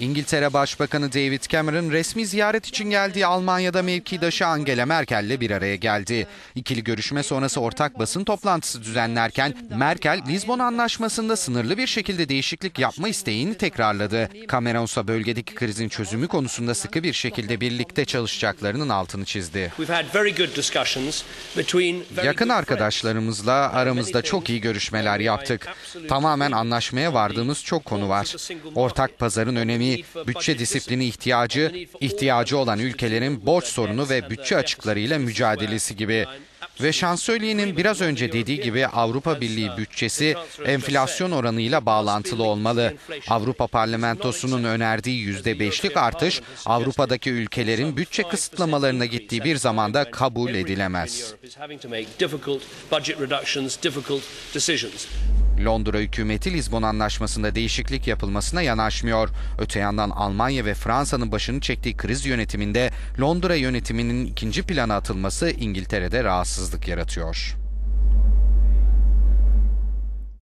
İngiltere Başbakanı David Cameron resmi ziyaret için geldiği Almanya'da mevkidaşı Angela Merkel'le bir araya geldi. İkili görüşme sonrası ortak basın toplantısı düzenlerken Merkel, Lizbon Anlaşması'nda sınırlı bir şekilde değişiklik yapma isteğini tekrarladı. Cameron ise bölgedeki krizin çözümü konusunda sıkı bir şekilde birlikte çalışacaklarının altını çizdi. Yakın arkadaşlarımızla aramızda çok iyi görüşmeler yaptık. Tamamen anlaşmaya vardığımız çok konu var. Ortak pazarın önemi, bütçe disiplini ihtiyacı, ihtiyacı olan ülkelerin borç sorunu ve bütçe açıklarıyla mücadelesi gibi. Ve şansölyenin biraz önce dediği gibi Avrupa Birliği bütçesi enflasyon oranıyla bağlantılı olmalı. Avrupa Parlamentosu'nun önerdiği %5'lik artış Avrupa'daki ülkelerin bütçe kısıtlamalarına gittiği bir zamanda kabul edilemez. Londra hükümeti Lizbon Anlaşması'nda değişiklik yapılmasına yanaşmıyor. Öte yandan Almanya ve Fransa'nın başını çektiği kriz yönetiminde Londra yönetiminin ikinci plana atılması İngiltere'de rahatsızlık yaratıyor.